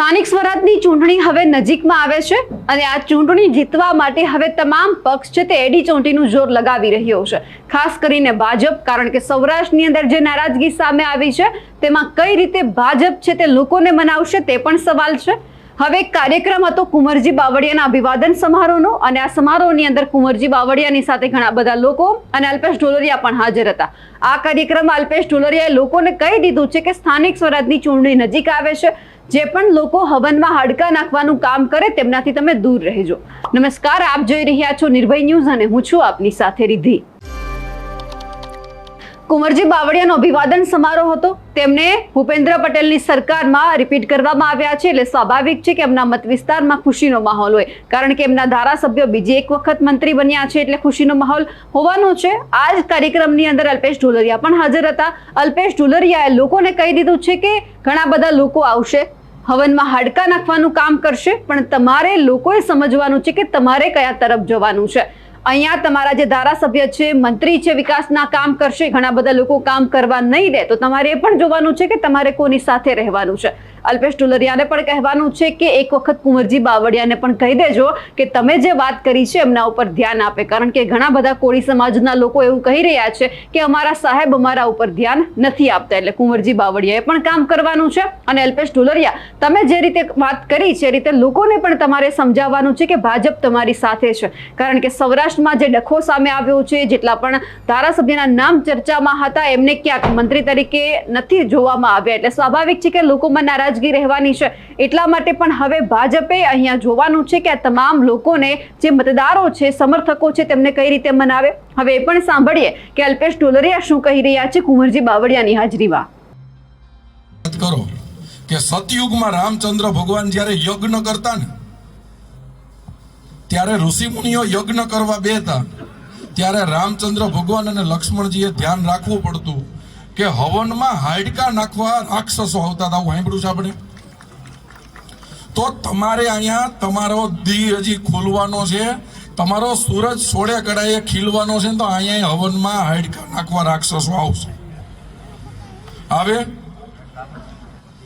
સ્થાનિક સ્વરાજની ચૂંટણી હવે નજીકમાં આવે છે અને આ ચૂંટણી જીતવા માટે હવે તમામ પક્ષ છે તે એડી ચોંટીનું જોર લગાવી રહ્યો છે. ખાસ કરીને ભાજપ, કારણ કે સૌરાષ્ટ્રની અંદર જે નારાજગી સામે આવી છે, તેમાં કઈ રીતે ભાજપ છે તે લોકોને મનાવશે તે પણ સવાલ છે. હવે કાર્યક્રમ હતો કુંવરજી બાવળિયાના અભિવાદન સમારોહનો અને આ સમારોહની અંદર કુંવરજી બાવળિયાની સાથે ઘણા બધા લોકો અને અલ્પેશ ઢોલરિયા પણ હાજર હતા. આ કાર્યક્રમમાં અલ્પેશ ઢોલરિયાએ લોકોને કહી દીધું છે કે સ્થાનિક સ્વરાજની ચૂંટણી નજીક આવે છે. જે પણ લોકો હવનમાં હાડકા નાખવાનું કામ કરે તેમનાથી તમે દૂર રહેજો. નમસ્કાર, આપ જોઈ રહ્યા છો નિર્ભય ન્યૂઝ અને હું છું આપની સાથે રિધિ કુંવરજી બાવળિયાનો અભિવાદન સમારોહ હતો. તેમને ભૂપેન્દ્ર પટેલની સરકારમાં રિપીટ કરવામાં આવ્યા છે એટલે સ્વાભાવિક છે કે એમના મત વિસ્તારમાં ખુશીનો માહોલ હોય. કારણ કે એમના ધારાસભ્યો બીજી એક વખત મંત્રી બન્યા છે એટલે ખુશીનો માહોલ હોવાનો છે. આ જ કાર્યક્રમની અંદર અલ્પેશ ઢોલરિયા પણ હાજર હતા. અલ્પેશ ઢોલરિયાએ લોકોને કહી દીધું છે કે ઘણા બધા લોકો આવશે. હવનમાં હાડકા નાખવાનું કામ કરશે. પણ તમારે લોકોએ સમજવાનું છે કે તમારે કયા તરફ જવાનું છે. અહીંયા તમારા જે ધારાસભ્ય છે, મંત્રી છે, વિકાસના કામ કરશે, ઘણા બધા લોકો કામ કરવા નહીં દે, તો તમારે એ પણ જોવાનું છે કે તમારે કોની સાથે રહેવાનું છે? અલ્પેશ ટુલરિયાને પણ કહેવાનું છે કે એક વખત કુંવરજી બાવળિયાને પણ કહી દેજો કે તમે જે વાત કરી છે, એમના ઉપર ધ્યાન આપે. કારણ કે ઘણા બધા કોળી સમાજના લોકો એવું કહી રહ્યા છે કે અમારા સાહેબ અમારા ઉપર ધ્યાન નથી આપતા, એટલે કુંવરજી બાવળિયાએ પણ કામ કરવાનું છે. અને અલ્પેશ ટુલરિયા તમે જે રીતે વાત કરી છે, એ રીતે લોકોને પણ તમારે સમજાવવાનું છે કે ભાજપ તમારી સાથે છે. કારણ કે સૌરાષ્ટ્રમાં જે ડખો સામે આવ્યો છે, જેટલા પણ ધારાસભ્યના નામ ચર્ચામાં હતા, એમને ક્યાંક મંત્રી તરીકે નથી જોવામાં આવ્યા. એટલે સ્વાભાવિક છે કે લોકોમાં નારાજગી રહેવાની છે. એટલા માટે પણ હવે ભાજપે અહીંયા જોવાનું છે કે આ તમામ લોકોને જે મતદારો છે, સમર્થકો છે, તેમને કઈ રીતે મનાવે? હવે એ પણ સાંભળીએ કે અલ્પેશ ઢોલરિયા શું કહી રહ્યા છે. કુંવરજી બાવળિયાની હાજરીમાં કરો સતયુગમાં રામચંદ્ર ભગવાન જ્યારે યજ્ઞ કરતા ને ત્યારે ઋષિમુનિઓ યજ્ઞ કરવા બેતા ત્યારે રામચંદ્ર ભગવાન અને લક્ષ્મણજીએ ધ્યાન રાખવું પડતું કે હવનમાં હાડકા નાખવા રાક્ષસો આવતા હતા. હું સાંભળ્યું છે આપણે? તો તમારે અહીંયા તમારો દી હજી ખોલવાનો છે. તમારો સૂરજ સોળે કડાએ ખીલવાનો છે તો અહીંયા હવનમાં હાડકા નાખવા રાક્ષસો આવશે. આવે?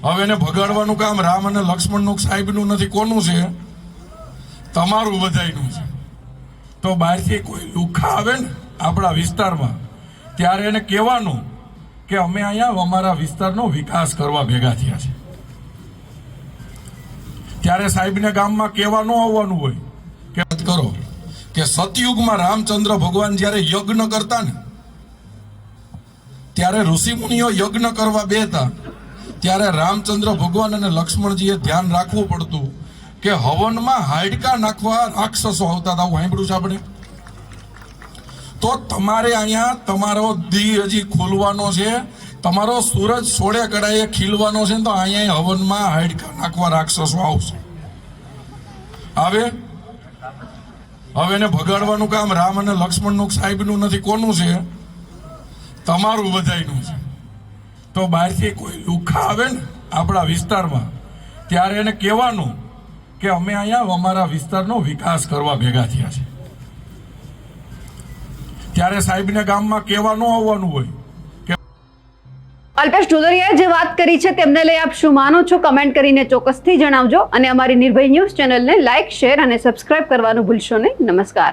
હવે એને ભગાડવાનું કામ રામ અને લક્ષ્મણનું સાહેબનું નથી. કોનું છે? તમારું વધાયનું છે. તો બહારથી કોઈ લુખા આવે ને આપણા વિસ્તારમાં, ત્યારે એને કહેવાનું કે અમે અહીંયા અમારા વિસ્તારનો વિકાસ કરવા ભેગા થયા છે. ત્યારે સાહેબને ગામમાં કહેવા ન આવવાનું હોય કે કરો, કે સતયુગમાં રામચંદ્ર ભગવાન જ્યારે યજ્ઞ કરતા ને, ત્યારે ઋષિમુનિઓ યજ્ઞ કરવા બેતા ત્યારે રામચંદ્ર ભગવાન અને લક્ષ્મણજીએ ધ્યાન રાખવું પડતું. કે હવનમાં હાડકા નાખવા રાક્ષસો આવતા હતા સાંભળ્યું છે આપણે? તો તમારે અહીંયા તમારો દી હજી ખોલવાનો છે, તમારો સૂરજ સોળે કડાએ ખીલવાનો છે તો અહીંયા હવનમાં હાડકા નાખવા રાક્ષસો આવશે. આવે? હવે એને ભગાડવાનું કામ રામ અને લક્ષ્મણનું સાહેબનું નથી, કોનું છે? તમારું બધાયનું છે. તો બહારથી કોઈ લુખા આવે ને આપણા વિસ્તારમાં, ત્યારે એને કહેવાનું કે અમે અહીંયા અમારા વિસ્તારનો વિકાસ કરવા ભેગા થયા છે. ત્યારે સાહેબને ગામમાં કહેવા ન આવવાનું હોય. અલ્પેશ ઢોલરિયાએ જે વાત કરી છે તેમને લઈ આપ શું માનો છો? કમેન્ટ કરીને ચોક્કસથી જણાવજો અને અમારી નિર્ભય ન્યૂઝ ચેનલને લાઇક શેર અને સબસ્ક્રાઇબ કરવાનું ભૂલશો નહીં. નમસ્કાર.